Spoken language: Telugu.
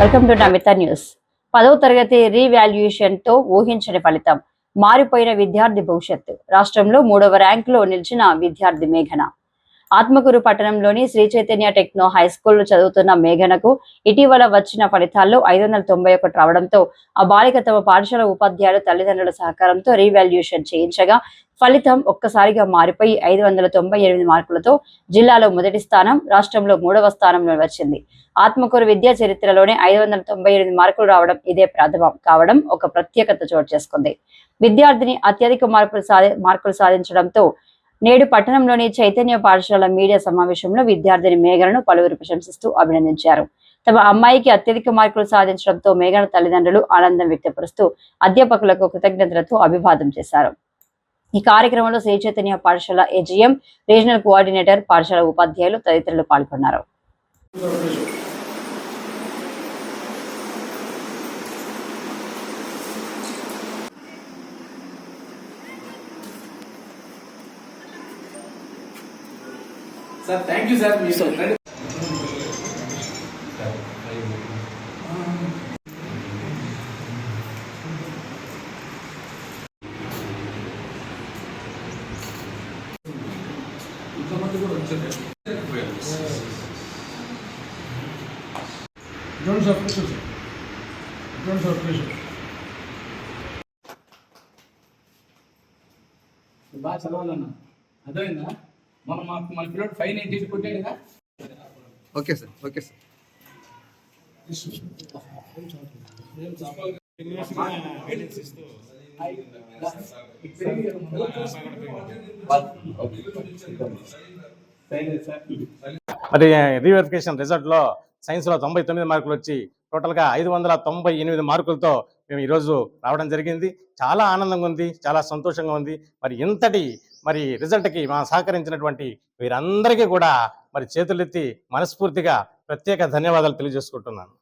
Welcome to Namitha news. పదవ తరగతి రీవాల్యుయేషన్తో ఊహించని ఫలితం. మారిపోయిన విద్యార్థి భవిష్యత్తు. రాష్ట్రంలో మూడవ ర్యాంకులో నిలిచిన విద్యార్థి మేఘన. ఆత్మకూరు పట్టణంలోని శ్రీ చైతన్య టెక్నో హై స్కూల్లో చదువుతున్న మేఘనకు ఇటీవల వచ్చిన ఫలితాల్లో ఐదు వందల తొంభై ఒకటి రావడంతో ఆ బాలిక తమ పాఠశాల ఉపాధ్యాయులు తల్లిదండ్రుల సహకారంతో రీవాల్యుయేషన్ చేయించగా ఫలితం ఒక్కసారిగా మారిపోయి ఐదు వందల తొంభై ఎనిమిది మార్కులతో జిల్లాలో మొదటి స్థానం రాష్ట్రంలో మూడవ స్థానంలో వచ్చింది. ఆత్మకూరు విద్యా చరిత్రలోనే ఐదు వందల తొంభై ఎనిమిది మార్కులు రావడం ఇదే ప్రథమం కావడం ఒక ప్రత్యేకత చోటు చేసుకుంది. విద్యార్థిని అత్యధిక మార్కులు సాధి మార్కులు సాధించడంతో నేడు పట్టణంలోని చైతన్య పాఠశాల మీడియా సమావేశంలో విద్యార్థిని మేఘలను పలువురు ప్రశంసిస్తూ అభినందించారు. తమ అమ్మాయికి అత్యధిక మార్కులు సాధించడంతో మేఘన తల్లిదండ్రులు ఆనందం వ్యక్తపరుస్తూ అధ్యాపకులకు కృతజ్ఞతలతో అభివాదం చేశారు. ఈ కార్యక్రమంలో శ్రీ చైతన్య పాఠశాల ఏజీఎం రీజనల్ కోఆర్డినేటర్ పాఠశాల ఉపాధ్యాయులు తదితరులు పాల్గొన్నారు. సార్ థ్యాంక్ యూ సార్ మీరు. ఇంతమంది కూడా వచ్చారు Drones of pressure, sir. Drones of pressure. బాగా చదవాలన్నా అర్థమైందా మనం మాకు మన పిల్లడు ఫైవ్ నైన్టీ కొట్టాడు కదా? Okay sir okay sir. మరి రీవెరిఫికేషన్ రిజల్ట్లో సైన్స్లో తొంభై తొమ్మిది మార్కులు వచ్చి టోటల్గా ఐదు వందల తొంభై ఎనిమిది మార్కులతో మేము ఈరోజు రావడం జరిగింది. చాలా ఆనందంగా ఉంది చాలా సంతోషంగా ఉంది. మరి ఇంతటి మరి రిజల్ట్కి మా సహకరించినటువంటి వీరందరికీ కూడా మరి చేతులెత్తి మనస్ఫూర్తిగా ప్రత్యేక ధన్యవాదాలు తెలియజేసుకుంటున్నాను.